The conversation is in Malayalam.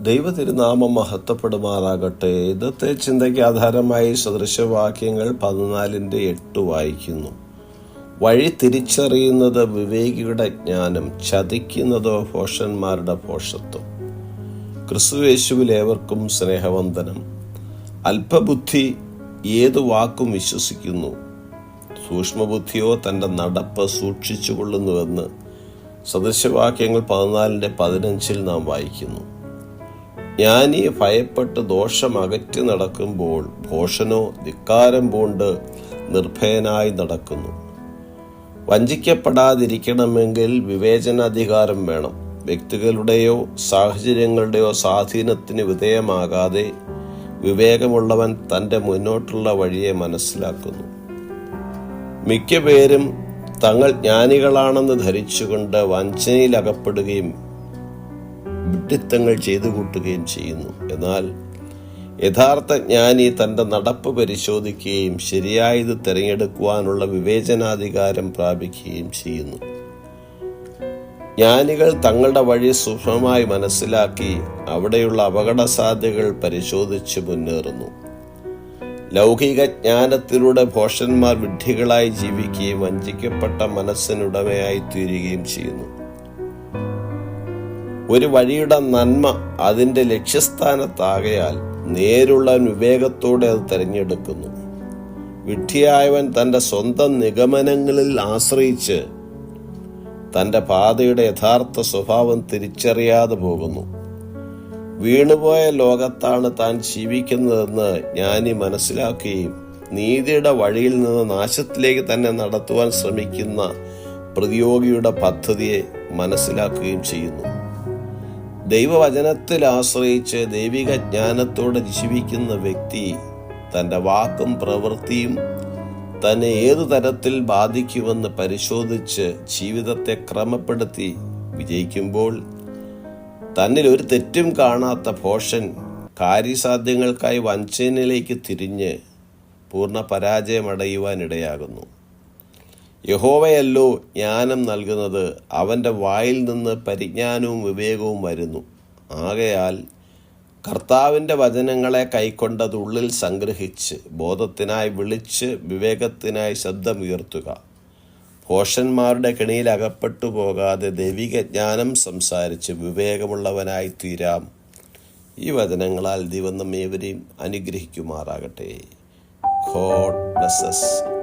ദൈവതിരുനാമം മഹത്വപ്പെടുമാറാകട്ടെ. ഇന്നത്തെ ചിന്തയ്ക്ക് ആധാരമായി സദൃശവാക്യങ്ങൾ പതിനാലിന്റെ എട്ട് വായിക്കുന്നു. വഴി തിരിച്ചറിയുന്നത് വിവേകിയുടെ ജ്ഞാനം ചതിക്കുന്നതോ പോഷന്മാരുടെ ഭോഷത്വം. ക്രിസ്തുവേശുവിൽ ഏവർക്കും സ്നേഹവന്ദനം. അല്പബുദ്ധി ഏതു വാക്കും വിശ്വസിക്കുന്നു? സൂക്ഷ്മബുദ്ധിയോ തന്റെ നടപ്പ് സൂക്ഷിച്ചുകൊള്ളുന്നുവെന്ന് സദൃശവാക്യങ്ങൾ പതിനാലിന്റെ പതിനഞ്ചിൽ നാം വായിക്കുന്നു. ജ്ഞാനി ഭയപ്പെട്ട് ദോഷം അകറ്റി നടക്കുമ്പോൾ ഭോഷനോ ധിക്കാരം പൂണ്ട് നിർഭയനായി നടക്കുന്നു. വഞ്ചിക്കപ്പെടാതിരിക്കണമെങ്കിൽ വിവേചനാധികാരം വേണം. വ്യക്തികളുടെയോ സാഹചര്യങ്ങളുടെയോ സ്വാധീനത്തിന് വിധേയമാകാതെ വിവേകമുള്ളവൻ തന്റെ മുന്നോട്ടുള്ള വഴിയെ മനസ്സിലാക്കുന്നു. മിക്ക പേരും തങ്ങൾ ജ്ഞാനികളാണെന്ന് ധരിച്ചുകൊണ്ട് വഞ്ചനയിൽ വിഡ്ഢിത്തങ്ങൾ ചെയ്തു കൂട്ടുകയും ചെയ്യുന്നു. എന്നാൽ യഥാർത്ഥ ജ്ഞാനി തന്റെ നടപ്പ് പരിശോധിക്കുകയും ശരിയായത് തിരഞ്ഞെടുക്കുവാനുള്ള വിവേചനാധികാരം പ്രാപിക്കുകയും ചെയ്യുന്നു. ജ്ഞാനികൾ തങ്ങളുടെ വഴി സൂക്ഷ്മമായി മനസ്സിലാക്കി അവിടെയുള്ള അപകട സാധ്യതകൾ പരിശോധിച്ച് മുന്നേറുന്നു. ലൗകിക ജ്ഞാനത്തിലൂടെ ഭോഷന്മാർ വിഡ്ഢികളായി ജീവിക്കുകയും വഞ്ചിക്കപ്പെട്ട മനസ്സിനുടമയായി തീരുകയും ചെയ്യുന്നു. ഒരു വഴിയുടെ നന്മ അതിന്റെ ലക്ഷ്യസ്ഥാനത്താകയാൽ നേരുള്ള വിവേകത്തോടെ അത് തിരഞ്ഞെടുക്കുന്നു. വിഡ്ഢിയായവൻ തന്റെ സ്വന്തം നിഗമനങ്ങളിൽ ആശ്രയിച്ച് തന്റെ പാതയുടെ യഥാർത്ഥ സ്വഭാവം തിരിച്ചറിയാതെ പോകുന്നു. വീണുപോയ ലോകത്താണ് താൻ ജീവിക്കുന്നതെന്ന് ജ്ഞാനി മനസ്സിലാക്കുകയും നീതിയുടെ വഴിയിൽ നിന്ന് നാശത്തിലേക്ക് തന്നെ നടത്തുവാൻ ശ്രമിക്കുന്ന പ്രതിയോഗിയുടെ പദ്ധതിയെ മനസ്സിലാക്കുകയും ചെയ്യുന്നു. ദൈവവചനത്തിൽ ആശ്രയിച്ച് ദൈവിക ജ്ഞാനത്തോടെ ജീവിക്കുന്ന വ്യക്തി തന്റെ വാക്കും പ്രവൃത്തിയും തന്നെ ഏതു തരത്തിൽ ബാധിക്കുമെന്ന് പരിശോധിച്ച് ജീവിതത്തെ ക്രമപ്പെടുത്തി വിജയിക്കുമ്പോൾ തന്നിൽ ഒരു തെറ്റും കാണാത്ത ഭോഷൻ കാര്യസാധ്യങ്ങൾക്കായി വഞ്ചനയിലേക്ക് തിരിഞ്ഞ് പൂർണ പരാജയമടയുവാനിടയാകുന്നു യഹോവയല്ലോ ജ്ഞാനം നൽകുന്നത്. അവന്റെ വായിൽ നിന്ന് പരിജ്ഞാനവും വിവേകവും വരുന്നു. ആകയാൽ കർത്താവിന്റെ വചനങ്ങളെ കൈക്കൊണ്ടത് ഉള്ളിൽ സംഗ്രഹിച്ച് ബോധത്തിനായി വിളിച്ച് വിവേകത്തിനായി ശബ്ദമുയർത്തുക. ഭോഷന്മാരുടെ കെണിയിൽ അകപ്പെട്ടു പോകാതെ ദൈവിക ജ്ഞാനം സംസാരിച്ച് വിവേകമുള്ളവനായി തീരാം. ഈ വചനങ്ങളാൽ ദൈവം നമ്മേവരെയും അനുഗ്രഹിക്കുമാറാകട്ടെ. God blesses